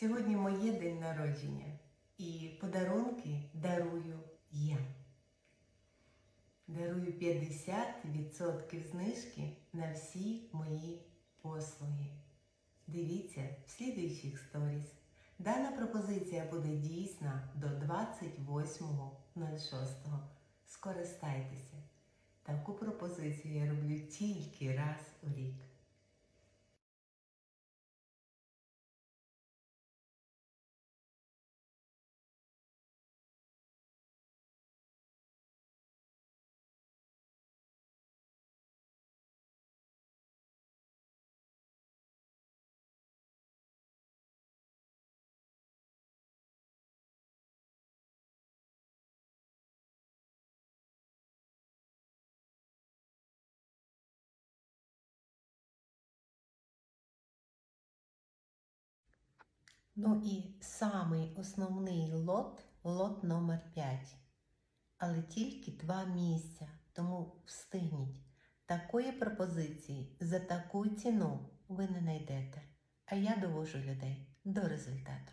Сьогодні моє день народження і подарунки дарую я. Дарую 50% знижки на всі мої послуги. Дивіться в слідуючих сторіс. Дана пропозиція буде дійсна до 28.06. Скористайтеся. Таку пропозицію я роблю тільки раз у рік. Ну і самий основний лот лот номер 5. Але тільки два місця, тому встигніть. Такої пропозиції за таку ціну ви не знайдете. А я довожу людей до результату.